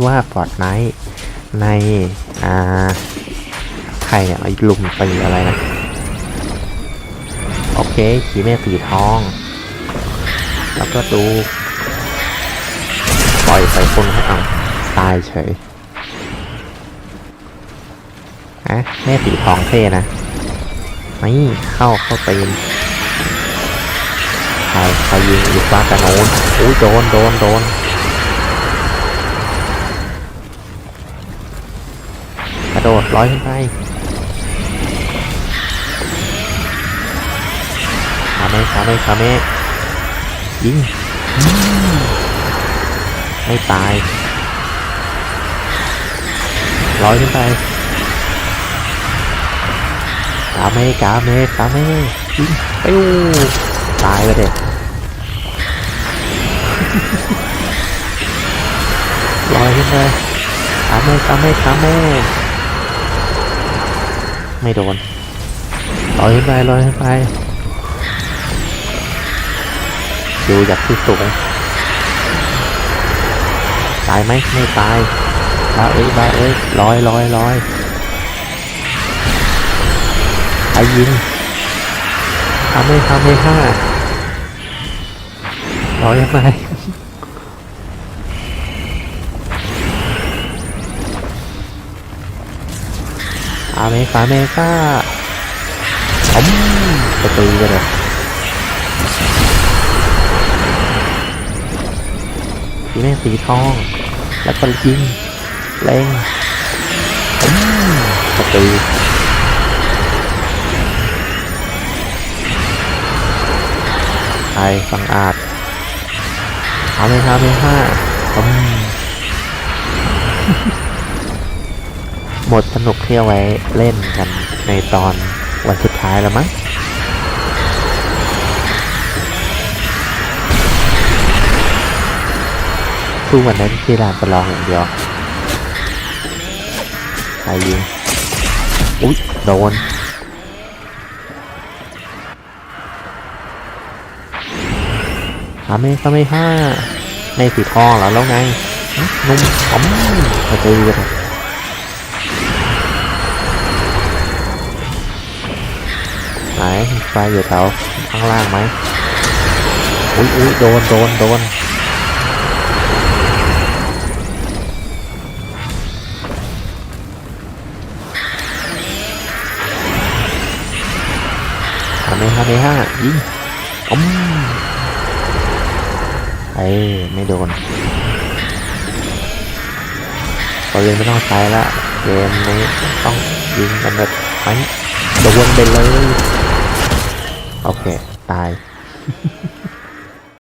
ชื่อว่าฟอร์ดไนท์ในอ่าใครเนี่ยไอ้ลุมตีอะไรนะ โอเคขีแม่สีทอง แล้วก็ดูปล่อยใส่คนให้เอาตายเฉยอะแม่สีทองเท่นะไม่เข้าเข้าตีนใครใครยิงอยู่ฟ้ากระโน้นอุ้ยโดนโดนโดนกระโดร้อยขึ้นไปขาเมขาเมขาเมยิงไม่ตายร้อยขึ้นไปกาเมกาเมกาเมยิงปิ้วตายไปเด็กลอยขึ้นไปกาเมกาเมกาเม ไม่โดนลอยขึ้นไปลอยขึ้นไปดูจากที่สูงตายไหมไม่ตายบาเอ้ยบาเอ้ยลอยลอยลอยไอ้ยิงทำไม่ทำไม่ห้าลอยขึ้นไป อเมริกาอเมริกาผมจะตีกันเลยสีแม่งสีทอง แล้วก็ยิงเล็งอืมจะตีใครฟังอาจเอาเลยครับเลยห้าอืม หมดสนุกที่เอาไว้เล่นกันในตอนวันสุดท้ายแล้วมั้งสู้วันนั้นที่ลานประลองอย่างเดียวใครยิงอุ๊ยโดนหาไม่ก็ไม่ห้าในสีทองเหรอแล้วไงนุ่มอ๋อมมาเจอกัน ไหนไฟอยู่แถวข้างล่างไหมอุ้ยอุ้ยโดนโดนโดนทำไมทำไมห้ายิงอืมเอ้ยไม่โดนปืนไม่ต้องใช้ละเกมนี้ต้องยิงกันแบบไปโดนไปเลย โอเค ตาย